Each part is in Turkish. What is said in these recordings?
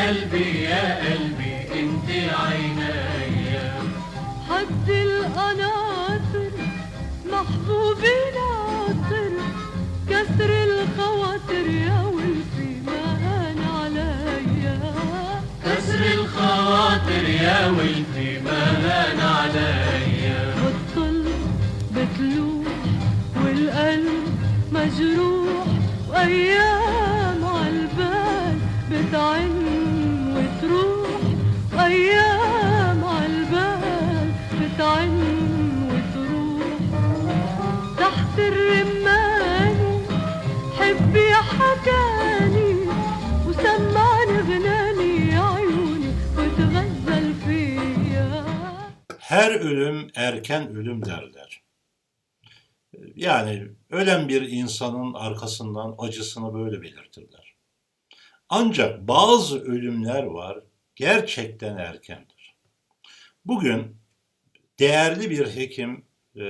قلبي يا قلبي انت عيني حد القناطر محبوبي ناطر كسر الخواطر يا ولفي ما هان عليا. كسر الخواطر يا ولدي ما هان عليا. Her ölüm erken ölüm derler. Yani ölen bir insanın arkasından acısını böyle belirtirler. Ancak bazı ölümler var gerçekten erkendir. Bugün değerli bir hekim e,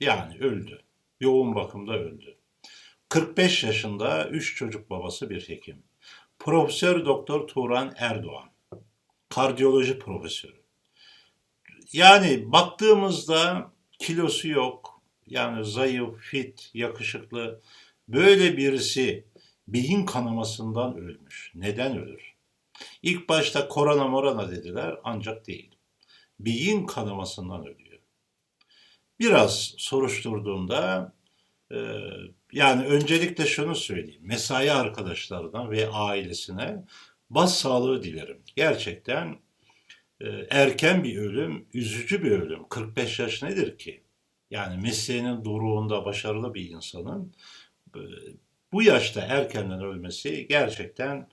yani öldü. Yoğun bakımda öldü. 45 yaşında 3 çocuk babası bir hekim. Profesör Doktor Turan Erdoğan. Kardiyoloji profesörü. Yani baktığımızda kilosu yok. Yani zayıf, fit, yakışıklı. Böyle birisi beyin kanamasından ölmüş. Neden ölür? İlk başta korona morana dediler ancak değil. Beyin kanamasından ölüyor. Biraz soruşturduğumda e, yani öncelikle şunu söyleyeyim. Mesai arkadaşlarına ve ailesine bas sağlığı dilerim. Gerçekten erken bir ölüm, üzücü bir ölüm. 45 yaş nedir ki? Yani mesleğinin doruğunda başarılı bir insanın e, bu yaşta erkenden ölmesi gerçekten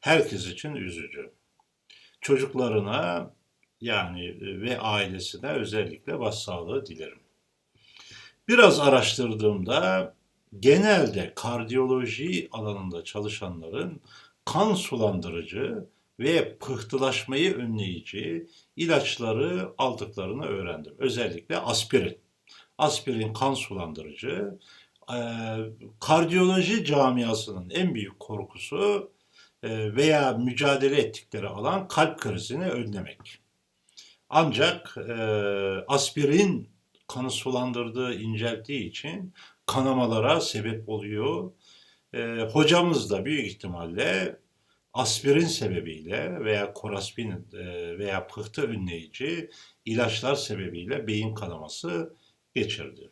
herkes için üzücü. Çocuklarına yani e, ve ailesine özellikle başsağlığı dilerim. Biraz araştırdığımda genelde kardiyoloji alanında çalışanların kan sulandırıcı ve pıhtılaşmayı önleyici ilaçları aldıklarını öğrendim. Özellikle aspirin. Aspirin kan sulandırıcı. Ee, kardiyoloji camiasının en büyük korkusu e, veya mücadele ettikleri alan kalp krizini önlemek. Ancak e, aspirin kanı sulandırdığı, incelttiği için kanamalara sebep oluyor. E, hocamız da büyük ihtimalle aspirin sebebiyle veya koraspin e, veya pıhtı önleyici ilaçlar sebebiyle beyin kanaması geçirdi.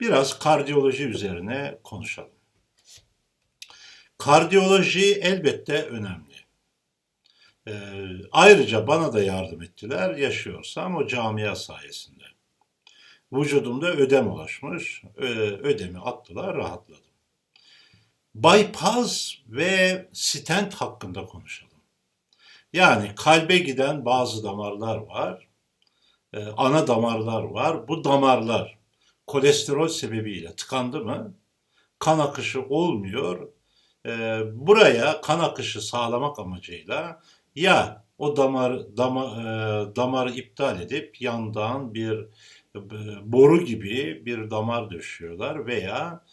Biraz kardiyoloji üzerine konuşalım. Kardiyoloji elbette önemli. Ee, ayrıca bana da yardım ettiler yaşıyorsam o camia sayesinde. Vücudumda ödem ulaşmış, ödemi attılar, rahatladım. Bypass ve stent hakkında konuşalım. Yani kalbe giden bazı damarlar var, e, ana damarlar var. Bu damarlar kolesterol sebebiyle tıkandı mı kan akışı olmuyor. E, buraya kan akışı sağlamak amacıyla ya o damar dama, e, damarı iptal edip yandan bir boru gibi bir damar döşüyorlar veya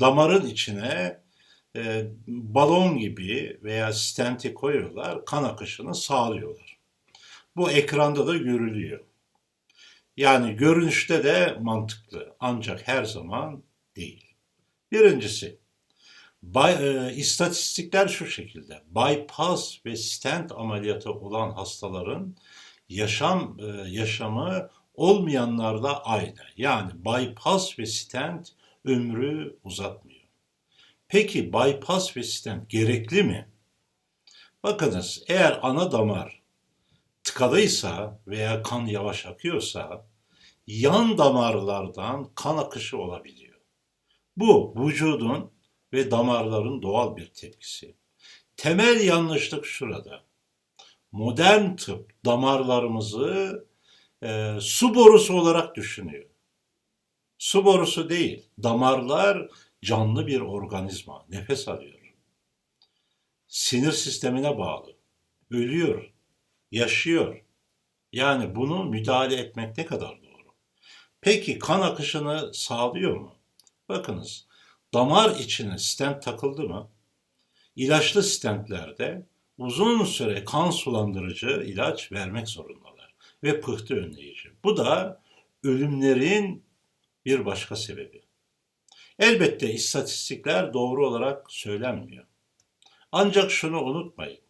damarın içine e, balon gibi veya stenti koyuyorlar, kan akışını sağlıyorlar. Bu ekranda da görülüyor. Yani görünüşte de mantıklı ancak her zaman değil. Birincisi, bay, e, istatistikler şu şekilde. Bypass ve stent ameliyatı olan hastaların yaşam e, yaşamı olmayanlarla aynı. Yani bypass ve stent ömrü uzatmıyor. Peki bypass ve stent gerekli mi? Bakınız eğer ana damar tıkalıysa veya kan yavaş akıyorsa yan damarlardan kan akışı olabiliyor. Bu vücudun ve damarların doğal bir tepkisi. Temel yanlışlık şurada. Modern tıp damarlarımızı e, su borusu olarak düşünüyor. Su borusu değil, damarlar canlı bir organizma, nefes alıyor. Sinir sistemine bağlı, ölüyor, yaşıyor. Yani bunu müdahale etmek ne kadar doğru? Peki kan akışını sağlıyor mu? Bakınız, damar içine stent takıldı mı? ilaçlı stentlerde uzun süre kan sulandırıcı ilaç vermek zorundalar ve pıhtı önleyici. Bu da ölümlerin bir başka sebebi. Elbette istatistikler doğru olarak söylenmiyor. Ancak şunu unutmayın.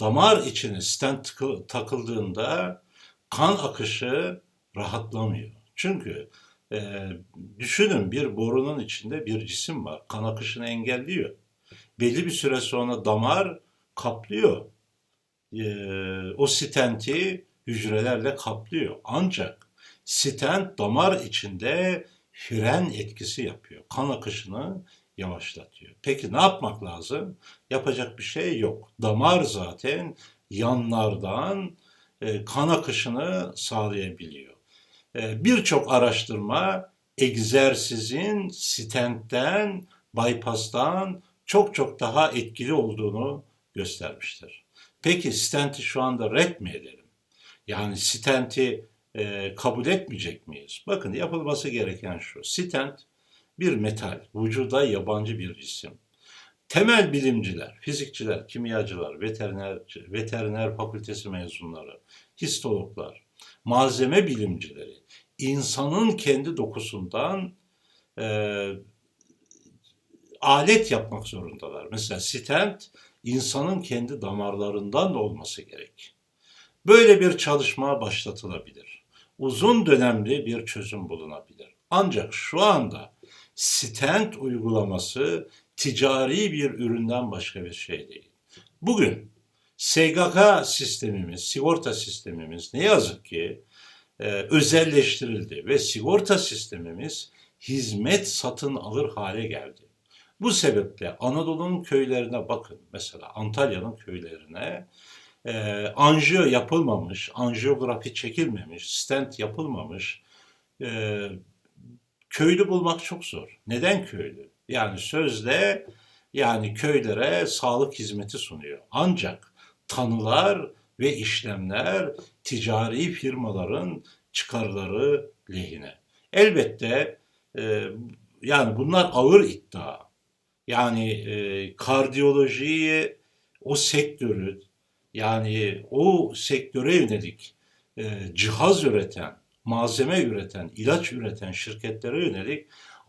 Damar içine stent takıldığında kan akışı rahatlamıyor. Çünkü e, düşünün bir borunun içinde bir cisim var. Kan akışını engelliyor. Belli bir süre sonra damar kaplıyor. E, o stenti hücrelerle kaplıyor. Ancak stent damar içinde fren etkisi yapıyor. Kan akışını yavaşlatıyor. Peki ne yapmak lazım? Yapacak bir şey yok. Damar zaten yanlardan e, kan akışını sağlayabiliyor. E, Birçok araştırma egzersizin stentten, bypass'tan çok çok daha etkili olduğunu göstermiştir. Peki stenti şu anda red mi edelim? Yani stenti e, kabul etmeyecek miyiz? Bakın yapılması gereken şu. Stent bir metal, vücuda yabancı bir cisim. Temel bilimciler, fizikçiler, kimyacılar, veteriner, veteriner fakültesi mezunları, histologlar, malzeme bilimcileri, insanın kendi dokusundan e, alet yapmak zorundalar. Mesela stent insanın kendi damarlarından da olması gerek. Böyle bir çalışma başlatılabilir. Uzun dönemli bir çözüm bulunabilir. Ancak şu anda stent uygulaması ticari bir üründen başka bir şey değil. Bugün SGK sistemimiz, sigorta sistemimiz ne yazık ki e, özelleştirildi ve sigorta sistemimiz hizmet satın alır hale geldi. Bu sebeple Anadolu'nun köylerine bakın. Mesela Antalya'nın köylerine e, anjiyo yapılmamış, anjiyografi çekilmemiş, stent yapılmamış. E, köylü bulmak çok zor. Neden köylü? Yani sözde yani köylere sağlık hizmeti sunuyor. Ancak tanılar ve işlemler ticari firmaların çıkarları lehine. Elbette e, yani bunlar ağır iddia. Yani e, kardiyolojiyi, o sektörü, yani o sektöre yönelik e, cihaz üreten, malzeme üreten, ilaç üreten şirketlere yönelik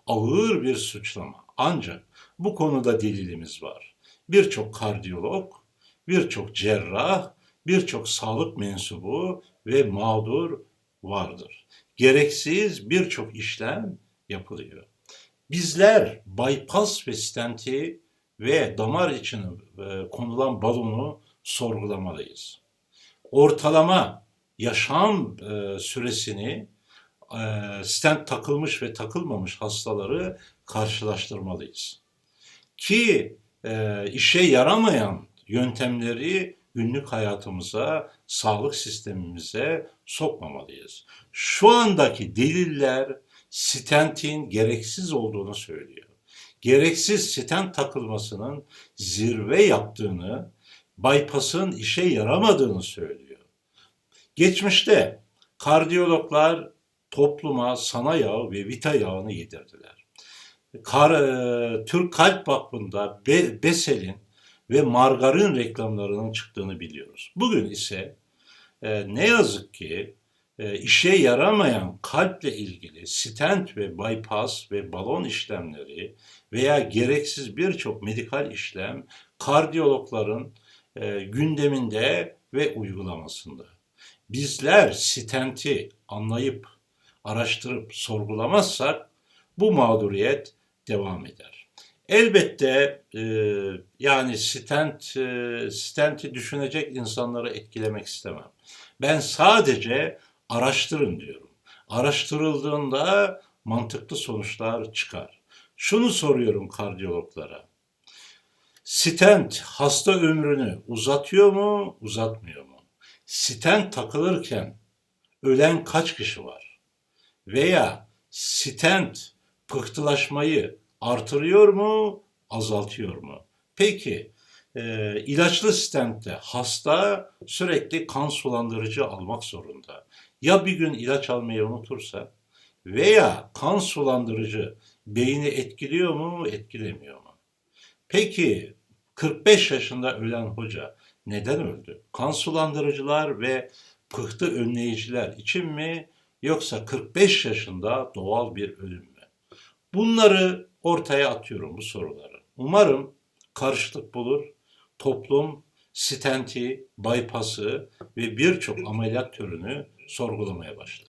ağır bir suçlama. Ancak bu konuda delilimiz var. Birçok kardiyolog, birçok cerrah, birçok sağlık mensubu ve mağdur vardır. Gereksiz birçok işlem yapılıyor. Bizler bypass ve stenti ve damar içine konulan balonu sorgulamalıyız. Ortalama yaşam e, süresini e, stent takılmış ve takılmamış hastaları karşılaştırmalıyız. Ki e, işe yaramayan yöntemleri günlük hayatımıza, sağlık sistemimize sokmamalıyız. Şu andaki deliller stentin gereksiz olduğunu söylüyor. Gereksiz stent takılmasının zirve yaptığını, bypass'ın işe yaramadığını söylüyor. Geçmişte kardiyologlar topluma sana yağı ve vita yağını yedirdiler. Kar, e, Türk Kalp Vakfı'nda Be, Besel'in ve margarin reklamlarının çıktığını biliyoruz. Bugün ise e, ne yazık ki e, işe yaramayan kalple ilgili stent ve bypass ve balon işlemleri veya gereksiz birçok medikal işlem kardiyologların e, gündeminde ve uygulamasında. Bizler stenti anlayıp, araştırıp sorgulamazsak bu mağduriyet devam eder. Elbette e, yani stent, e, stenti düşünecek insanları etkilemek istemem. Ben sadece araştırın diyorum. Araştırıldığında mantıklı sonuçlar çıkar. Şunu soruyorum kardiyologlara. Stent hasta ömrünü uzatıyor mu, uzatmıyor mu? Stent takılırken ölen kaç kişi var? Veya stent pıhtılaşmayı artırıyor mu, azaltıyor mu? Peki e, ilaçlı stentte hasta sürekli kan sulandırıcı almak zorunda. Ya bir gün ilaç almayı unutursa veya kan sulandırıcı beyni etkiliyor mu, etkilemiyor mu? Peki 45 yaşında ölen hoca neden öldü? Kan sulandırıcılar ve pıhtı önleyiciler için mi yoksa 45 yaşında doğal bir ölüm mü? Bunları ortaya atıyorum bu soruları. Umarım karşılık bulur. Toplum stenti, bypass'ı ve birçok ameliyat türünü sorgulamaya başlar.